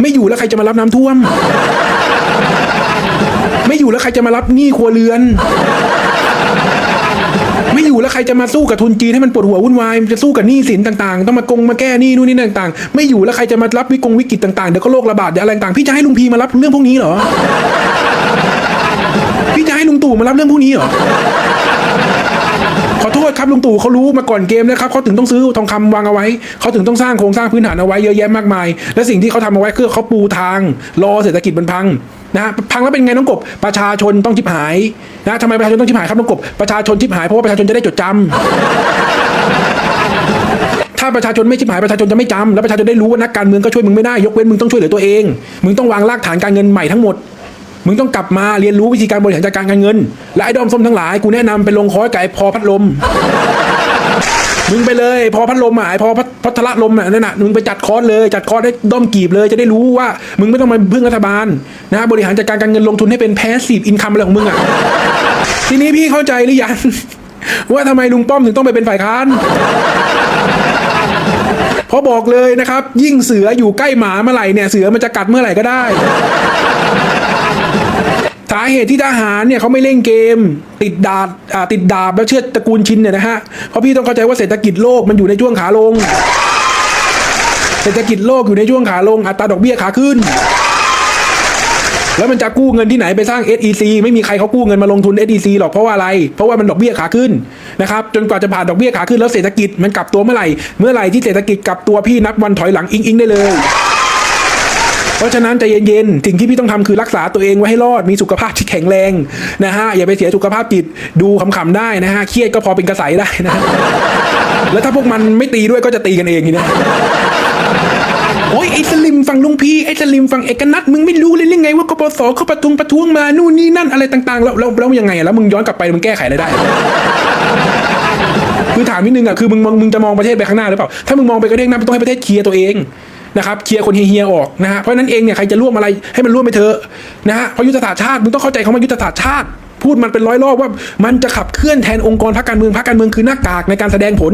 ไม่อยู่แล้วใครจะมารับน้ำท่วม ไม่อยู่แล้วใครจะมารับหนี้ครัวเรือน ไม่อยู่แล้วใครจะมาสู้กับทุนจีนให้มันปวดหัววุ่นวายจะสู้กับหนี้สินต่างๆ ต้องมากงมาแก้หนี้นู่นนี่ต่างๆ ไม่อยู่แล้วใครจะมารับวิกงวิกฤตต่างๆเดี๋ยวก็โรคระบาดเดี๋ยวอะไรต่างๆพี่จะให้ลุงพีมารับเรื่องพวกนี้เหรอ พี่จะให้ลุงตู่มารับเรื่องพวกนี้เหรอ โทษครับลุงตู่เขารู้มาก่อนเกมนะครับเขาถึงต้องซื้อทองคำวางเอาไว้เขาถึงต้องสร้างโครงสร้างพื้นฐานเอาไว้เยอะแยะมากมาย และสิ่งที่เขาทำเอาไว้คือเขาปูทาง รอเศรษฐกิจมันพังนะฮะพังแล้วเป็นไงน้องกบประชาชนต้องชิบหายนะทำไมประชาชนต้องชิบหายครับน้องกบประชาชนชิบหายเพราะว่าประชาชนจะได้จดจำถ้าประชาชนไม่ชิบหายประชาชนจะไม่จำแล้วประชาชนได้รู้ว่านักการเมืองก็ช่วยมึงไม่ได้ยกเว้นมึงต้องช่วยเหลือตัวเอง มึงต้องวางรากฐานการเงินใหม่ทั้งหมด มึงต้องกลับมาเรียนรู้วิธีการบริหารจัดการการเงิน และไอ้ดอมส้มทั้งหลายกูแนะนำไปลงคอร์สกับไอ้พอพัดลม มึงไปเลย พอพัดลมอะไอ้พอพัดพัทละลมอะนั่นน่ะมึงไปจัดคอร์สเลยจัดคอร์สให้ด้อมกีบเลยจะได้รู้ว่า มึงไม่ต้องมาพึ่งรัฐบาลนะบริหารจัดการการเงินลงทุนให้เป็นแพสซีฟอินคัมอะไรของมึงอะทีนี้พี่เข้าใจหรือยังว่าทำไมลุงป้อมถึงต้องไปเป็นฝ่ายค้านเพราะบอกเลยนะครับ ยิ่งเสืออยู่ใกล้หมาเมื่อไหร่เนี่ย เสือมันจะกัดเมื่อไหร่ก็ได้ สาเหตุที่ทหารเนี่ยเขาไม่เล่นเกม ติดดาบติดดาบแล้วเชื่อตระกูลชินเนี่ยนะฮะเพราะพี่ต้องเข้าใจว่าเศรษฐกิจโลกมันอยู่ในช่วงขาลง เศรษฐกิจโลกอยู่ในช่วงขาลงอัตราดอกเบี้ยขาขึ้น แล้วมันจะกู้เงินที่ไหนไปสร้าง SEC ไม่มีใครเขากู้เงินมาลงทุน SEC หรอกเพราะว่าอะไร เพราะว่ามันดอกเบี้ยขาขึ้นนะครับจนกว่าจะผ่านดอกเบี้ยขาขึ้นแล้วเศรษฐกิจมันกลับตัวเมื่อไหร่ เมื่อไหร่ที่เศรษฐกิจกลับตัวพี่นับวันถอยหลังอิงอิงได้เลย เพราะฉะนั้นใจเย็นๆสิ่งที่พี่ต้องทำคือรักษาตัวเองไว้ให้รอดมีสุขภาพที่แข็งแรงนะฮะอย่าไปเสียสุขภาพจิตดูขำๆได้นะฮะเครียดก็พอเป็นกระใสได้นะแล้วถ้าพวกมันไม่ตีด้วยก็จะตีกันเองทีนี้โอ้ยไอ้สลิมฟังลุงพี่ไอ้สลิมฟังเอกนัทมึงไม่รู้เลยหรือไงว่ากปสเขาประทุงประท้วงมานู่นนี่นั่นอะไรต่างๆ แล้วแล้วแล้วยังไงอะแล้วมึงย้อนกลับไปมึงแก้ไขอะไรได้ คือถามนิดนึงอะคือมึงมึงจะมองประเทศไปข้างหน้าหรือเปล่าถ้ามึงมองไปกระเด้งหน้ามึงต้องให้ประเทศเคลียร์ตัวเอง นะครับเคลียร์คนเฮียๆออกนะฮะเพราะนั้นเองเนี่ยใครจะร่วมอะไรให้มันร่วมไปเถอะนะฮะเพราะยุทธศาสตร์ชาติมึงต้องเข้าใจคำว่ายุทธศาสตร์ชาติ พูดมันเป็นร้อยรอบว่า มันจะขับเคลื่อนแทนองค์กรพรรคการเมืองพรรคการเมืองคือหน้ากากในการแสดงผล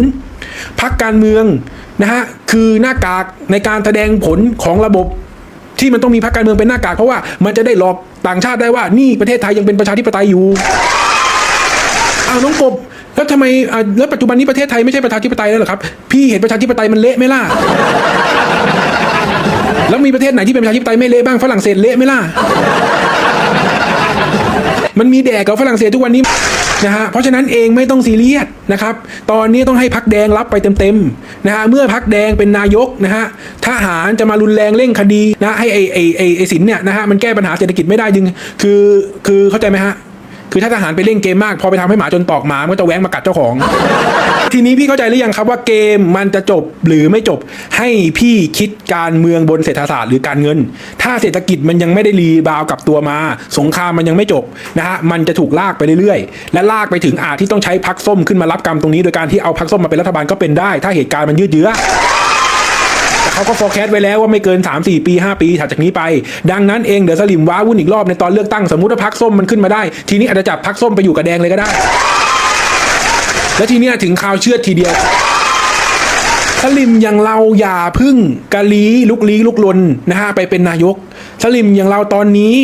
พรรคการเมืองนะฮะคือหน้ากากในการแสดงผลของระบบที่มันต้องมีพรรคการเมืองเป็นหน้ากากเพราะว่ามันจะได้หลอกต่างชาติได้ว่านี่ประเทศไทยยังเป็นประชาธิปไตยอยู่อ้าวน้องกบแล้วทำไมแล้วปัจจุบันนี้ประเทศไทยไม่ใช่ประชาธิปไตยแล้วหรอครับ พี่เห็นประชาธิปไตยมันเละไหมล่ะ มีประเทศไหนที่เป็นประชาธิปไตยไม่เละบ้างฝรั่งเศสเละไหมล่ะ มันมีแดกกับฝรั่งเศสทุกวันนี้นะฮะเพราะฉะนั้นเองไม่ต้องซีเรียสนะครับ ตอนนี้ต้องให้พักแดงรับไปเต็มๆนะฮะเมื่อพักแดงเป็นนายกนะฮะทหารจะมารุนแรงเร่งคดีนะให้ไอไอไอไอสินเนี่ยนะฮะมันแก้ปัญหาเศรษฐกิจไม่ได้จึง คือคือเข้าใจไหมฮะ คือถ้าทหารไปเล่นเกมมาก พอไปทำให้หมาจนตอกหมามันก็จะแว้งมากัดเจ้าของ ทีนี้พี่เข้าใจหรือยังครับว่าเกมมันจะจบหรือไม่จบให้พี่คิดการเมืองบนเศรษฐศาสตร์หรือการเงิน ถ้าเศรษฐกิจมันยังไม่ได้รีบาวกลับตัวมา สงครามมันยังไม่จบนะฮะมันจะถูกลากไปเรื่อยๆ และลากไปถึงอาจที่ต้องใช้พักส้มขึ้นมารับกรรมตรงนี้ โดยการที่เอาพักส้มมาเป็นรัฐบาลก็เป็นได้ ถ้าเหตุการณ์มันยืดเยื้อ เขาก็ forecast ไว้แล้วว่าไม่เกิน 3 4 ปี 5 ปีถัดจากนี้ไป ดังนั้นเองเดี๋ยวสลิมว้าวุ่นอีกรอบในตอนเลือกตั้งสมมุติว่าพักส้มมันขึ้นมาได้ ทีนี้อาจจะจับพักส้มไปอยู่กับแดงเลยก็ได้ แล้วทีนี้ถึงข่าวเชื่อดทีเดียวสลิมอย่างเราอย่าพึ่งกะลีลุกลี้ลุกลนนะฮะไปเป็นนายก สลิมอย่างเราตอนนี้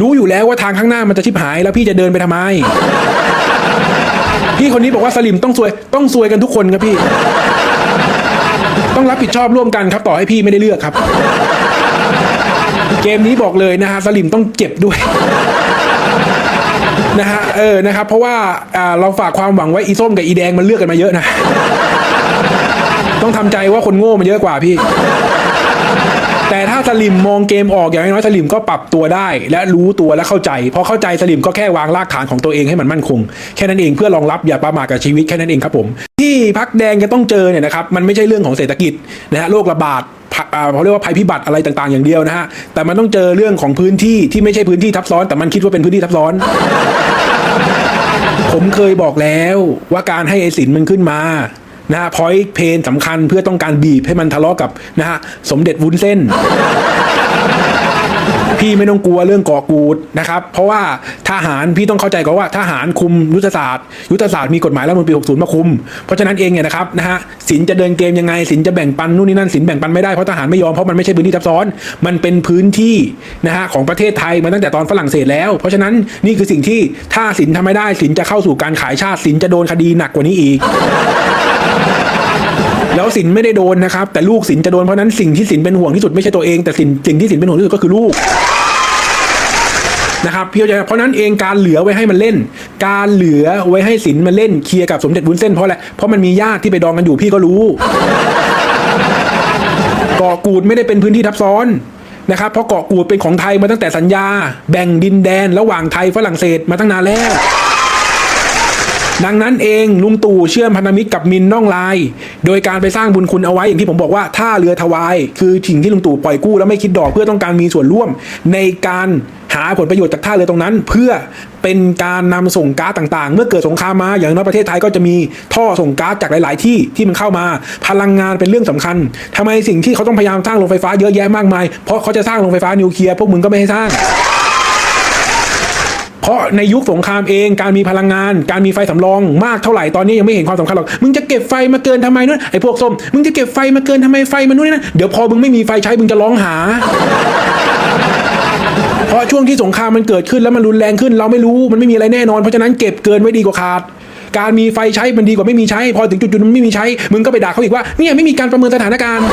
รู้อยู่แล้วว่าทางข้างหน้ามันจะชิบหายแล้วพี่จะเดินไปทำไม พี่คนนี้บอกว่าสลิมต้องซวยต้องซวยกันทุกคนครับพี่ ต้องรับผิดชอบร่วมกันครับ ต่อให้พี่ไม่ได้เลือกครับ เกมนี้บอกเลยนะฮะสลิมต้องเจ็บด้วยนะฮะเออนะครับ เพราะว่าเราฝากความหวังไว้อีส้มกับอีแดงมันเลือกกันมาเยอะนะ ต้องทำใจว่าคนโง่มันเยอะกว่าพี่ สลิมมองเกมออกอย่างน้อยสลิมก็ปรับตัวได้ และรู้ตัวและเข้าใจพอเข้าใจสลิมก็แค่วางรากฐานของตัวเองให้มันมั่นคง แค่นั้นเองเพื่อรองรับอย่าประมาทกับชีวิตแค่นั้นเองครับผม ที่พักแดงจะต้องเจอเนี่ยนะครับมันไม่ใช่เรื่องของเศรษฐกิจนะฮะโรคระบาดพะอ่าเขาเรียกว่าภัยพิบัติอะไรต่างๆอย่างเดียวนะฮะแต่มันต้องเจอเรื่องของพื้นที่ที่ไม่ใช่พื้นที่ทับซ้อน แต่มันคิดว่าเป็นพื้นที่ทับซ้อนผมเคยบอกแล้วว่าการให้ไอสินมันขึ้นมา นะฮะพอยเพนสำคัญเพื่อต้องการบีบให้มันทะเลาะกับนะฮะสมเด็จวุ้นเส้น พี่ไม่ต้องกลัวเรื่องก่อกูดนะครับ เพราะว่าทหารพี่ต้องเข้าใจก่อนว่าทหารคุมยุทธศาสตร์ ยุทธศาสตร์มีกฎหมายรัฐธรรมนูญปี60 มาคุม เพราะฉะนั้นเองเนี่ยนะครับนะฮะสินจะเดินเกมยังไงสินจะแบ่งปันนู่นนี่นั่นสินแบ่งปันไม่ได้เพราะทหารไม่ยอมเพราะมันไม่ใช่พื้นที่ทับซ้อน มันเป็นพื้นที่นะฮะของประเทศไทยมาตั้งแต่ตอนฝรั่งเศสแล้ว เพราะฉะนั้นนี่คือสิ่งที่ถ้าสินทำไม่ได้สินจะเข้าสู่การขายชาติสินจะโดนคดีหนักกว่านี้อีก แล้วสินไม่ได้โดนนะครับ แต่ลูกสินจะโดนเพราะนั้นสิ่งที่สินเป็นห่วงที่สุดไม่ใช่ตัวเองแต่สิ่งสิ่งที่สินเป็นห่วงที่สุดก็คือลูกนะครับพี่เข้าใจเพราะนั้นเองการเหลือไว้ให้มันเล่น การเหลือไว้ให้สินมันเล่นเคลียร์กับสมเด็จบุญเส้นเพราะอะไรเพราะมันมีญาติที่ไปดองกันอยู่พี่ก็รู้เกาะกูดไม่ได้เป็นพื้นที่ทับซ้อนนะครับเพราะเกาะกูดเป็นของไทยมาตั้งแต่สัญญา แบ่งดินแดนระหว่างไทยฝรั่งเศสมาตั้งนานแล้ว ดังนั้นเองลุงตู่เชื่อมพันธมิตรกับมินน่องลาย โดยการไปสร้างบุญคุณเอาไว้อย่างที่ผมบอกว่าท่าเรือถวาย คือสิ่งที่ลุงตู่ปล่อยกู้แล้วไม่คิดดอกเพื่อต้องการมีส่วนร่วม ในการหาผลประโยชน์จากท่าเรือตรงนั้น เพื่อเป็นการนำส่งก๊าซต่างๆ เมื่อเกิดสงครามมาอย่างน้อยประเทศไทยก็จะมีท่อส่งก๊าซจากหลาย ๆ ที่ที่มันเข้ามา พลังงานเป็นเรื่องสำคัญทำไมสิ่งที่เขาต้องพยายามสร้างโรงไฟฟ้าเยอะแยะมากมายเพราะเขาจะสร้างโรงไฟฟ้านิวเคลียร์พวกมึงก็ไม่ให้สร้าง เพราะในยุคสงครามเองการมีพลังงาน การมีไฟสำรองมากเท่าไหร่ตอนนี้ยังไม่เห็นความสำคัญหรอกมึงจะเก็บไฟมาเกินทำไมนู่นไอ้พวกส้มมึงจะเก็บไฟมาเกินทำไมไฟมันนู่นนี่นั่นเดี๋ยวพอมึงไม่มีไฟใช้มึงจะร้องหาเพราะช่วงที่สงครามมันเกิดขึ้นแล้วมันรุนแรงขึ้น เราไม่รู้มันไม่มีอะไรแน่นอนเพราะฉะนั้นเก็บเกินไว้ดีกว่าขาด การมีไฟใช้มันดีกว่าไม่มีใช้ พอถึงจุดๆมันไม่มีใช้ มึงก็ไปด่าเขาอีกว่าเนี่ยไม่มีการประเมินสถานการณ์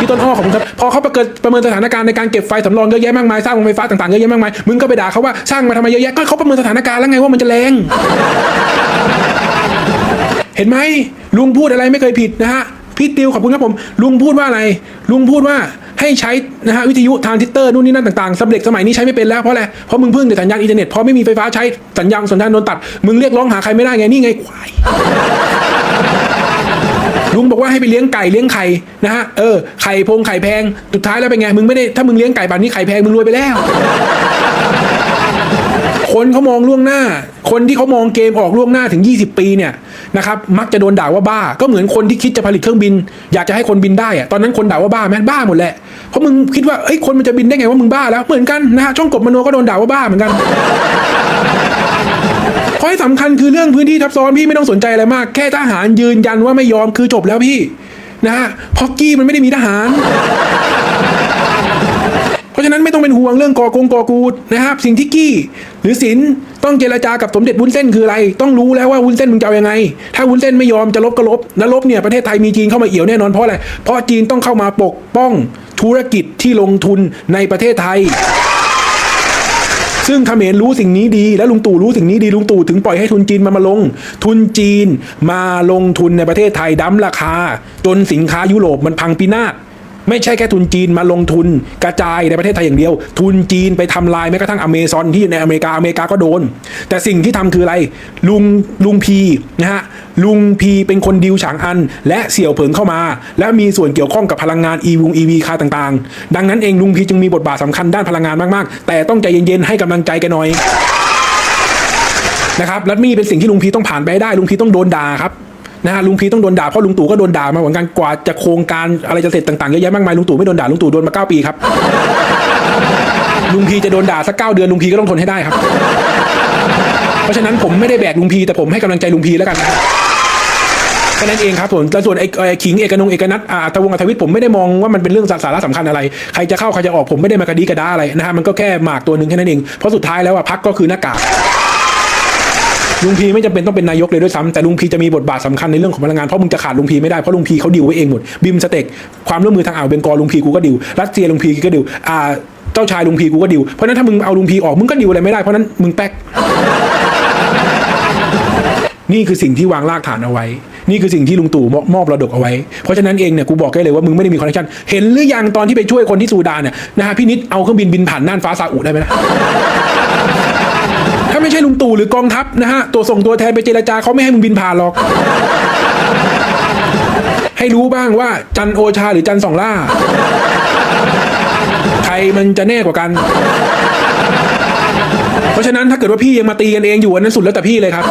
พี่ต้นอ้อของผมครับพอเขาประเกิดประเมินสถานการณ์ในการเก็บไฟสำรองเยอะแยะมากมายสร้างโรงไฟฟ้าต่างๆเยอะแยะมากมายมึงก็ไปด่าเขาว่าสร้างมาทำไมเยอะแยะก็เขาประเมินสถานการณ์แล้วไงว่ามันจะแรงเห็นไหมลุงพูดอะไรไม่เคยผิดนะฮะพี่ติวขอบคุณครับผม ลุงพูดว่าอะไร ลุงพูดว่า ให้ใช้นะฮะวิทยุทางทิสเตอร์นู่นนี่นั่นต่างๆสำเร็จสมัยนี้ใช้ไม่เป็นแล้วเพราะอะไรเพราะมึงพึ่งแต่สัญญาณอินเทอร์เน็ตพอไม่มีไฟฟ้าใช้สัญญาณสัญญาณโดนตัด มึงเรียกร้องหาใครไม่ได้ไงนี่ไงควายลุงบอกว่าให้ไปเลี้ยงไก่เลี้ยงไข่นะฮะเออไข่พงไข่แพงสุดท้ายแล้วเป็นไงมึงไม่ได้ถ้ามึงเลี้ยงไก่แบบนี้ไข่แพงมึงรวยไปแล้ว คนเขามองล่วงหน้า คนที่เขามองเกมออกล่วงหน้าถึง 20 ปีเนี่ยนะครับมักจะโดนด่าว่าบ้า ก็เหมือนคนที่คิดจะผลิตเครื่องบิน อยากจะให้คนบินได้อะตอนนั้นคนด่าว่าบ้าไหมบ้าหมดแหละเพราะมึงคิดว่าเอ้ยคนมันจะบินได้ไงว่ามึงบ้าแล้วเหมือนกันนะฮะช่องกบมโนก็โดนด่าว่าบ้าเหมือนกันข้อที่สำคัญคือเรื่องพื้นที่ทับซ้อนพี่ไม่ต้องสนใจอะไรมาก แค่ทหารยืนยันว่าไม่ยอมคือจบแล้วพี่นะฮะฮอกกี้มันไม่ได้มีทหาร เพราะฉะนั้นไม่ต้องเป็นห่วงเรื่องกอกงกอกูดนะครับ สิ่งที่กี้ หรือศิลต้องเจรจากับสมเด็จวุ้นเส้นคืออะไร ต้องรู้แล้วว่าวุ้นเส้นมึงจะเอายังไง ถ้าวุ้นเส้นไม่ยอมจะลบก็ลบแล้วลบเนี่ยประเทศไทยมีจีนเข้ามาเอี่ยวแน่นอนเพราะอะไรเพราะจีนต้องเข้ามาปกป้องธุรกิจที่ลงทุนในประเทศไทยซึ่งเขมรรู้สิ่งนี้ดี และลุงตู่รู้สิ่งนี้ดีลุงตู่ถึงปล่อยให้ทุนจีนมามาลง ทุนจีนมาลงทุนในประเทศไทยดั้มราคา จนสินค้ายุโรปมันพังพินาศ ไม่ใช่แค่ทุนจีนมาลงทุนกระจายในประเทศไทยอย่างเดียว ทุนจีนไปทำลายแม้กระทั่งอเมซอนที่อยู่ในอเมริกาอเมริกาก็โดน แต่สิ่งที่ทำคืออะไร ลุงลุงพีนะฮะลุงพีเป็นคนดิวฉางอัน และเสี่ยวเผิงเข้ามา และมีส่วนเกี่ยวข้องกับพลังงานอีวงอีวีคาต่างๆ ดังนั้นเองลุงพีจึงมีบทบาทสำคัญด้านพลังงานมากๆ แต่ต้องใจเย็นๆให้กำลังใจแกันหน่อยนะครับและนี่เป็นสิ่งที่ลุงพีต้องผ่านไปได้ลุงพีต้องโดนด่าครับ นะฮะลุงพีต้องโดนด่าเพราะลุงตู่ก็โดนด่ามาเหมือนกันกว่าจะโครงการอะไรจะเสร็จต่างๆเยอะแยะมากมายลุงตู่ไม่โดนด่าลุงตู่โดนมาเก้าปีครับ ลุงพีจะโดนด่าสักเก้าเดือนลุงพีก็ต้องทนให้ได้ครับ เพราะฉะนั้นผมไม่ได้แบกลุงพีแต่ผมให้กำลังใจลุงพีแล้วกันนะแค่นั้นเองครับผมแล้วส่วนไอ้ขิงเอกนงเอกนัทอาอัตวงอัธวิทย์ผมไม่ได้มองว่ามันเป็นเรื่องสาระสำคัญอะไร ใครจะเข้าใครจะออกผมไม่ได้มากระดีกระดาอะไรนะฮะมันก็แค่หมากตัวหนึ่งแค่นั้นเองเพราะสุดท้ายแล้วอะพักก็คือหน้ากาก ลุงพีไม่จำเป็นต้องเป็นนายกเลยด้วยซ้ำแต่ลุงพีจะมีบทบาทสำคัญในเรื่องของพลังงานเพราะมึงจะขาดลุงพีไม่ได้เพราะลุงพีเขาดิวไว้เองหมดบิมสเต็กความร่วมมือทางอ่าวเบงกอลลุงพีกูก็ดิวรัสเซียลุงพีก็ดิวอ่าเจ้าชายลุงพีกูก็ดิวเพราะนั้นถ้ามึงเอาลุงพีออกมึงก็ดิวอะไรไม่ได้เพราะนั้นมึงแป๊กนี่คือสิ่งที่วางรากฐานเอาไว้ นี่คือสิ่งที่ลุงตู่มอบระดกเอาไว้ เพราะฉะนั้นเองเนี่ยกูบอกได้เลยว่ามึงไม่ได้มีคอนเนคชั่น เห็นหรือยังตอนที่ไปช่วยคนที่ซูดานเนี่ยนะฮะพี่นิดเอาเครื่องบินบินผ่านน่านฟ้าซาอุได้ไหมล่ะ ถ้าไม่ใช่ลุงตู่หรือกองทัพนะฮะ ตัวส่งตัวแทนไปเจรจาเขาไม่ให้มึงบินผ่านหรอก ให้รู้บ้างว่าจันโอชาหรือจันสองล่า ใครมันจะแน่กว่ากัน เพราะฉะนั้นถ้าเกิดว่าพี่ยังมาตีกันเองอยู่อันนั้นสุดแล้วแต่พี่เลยครับ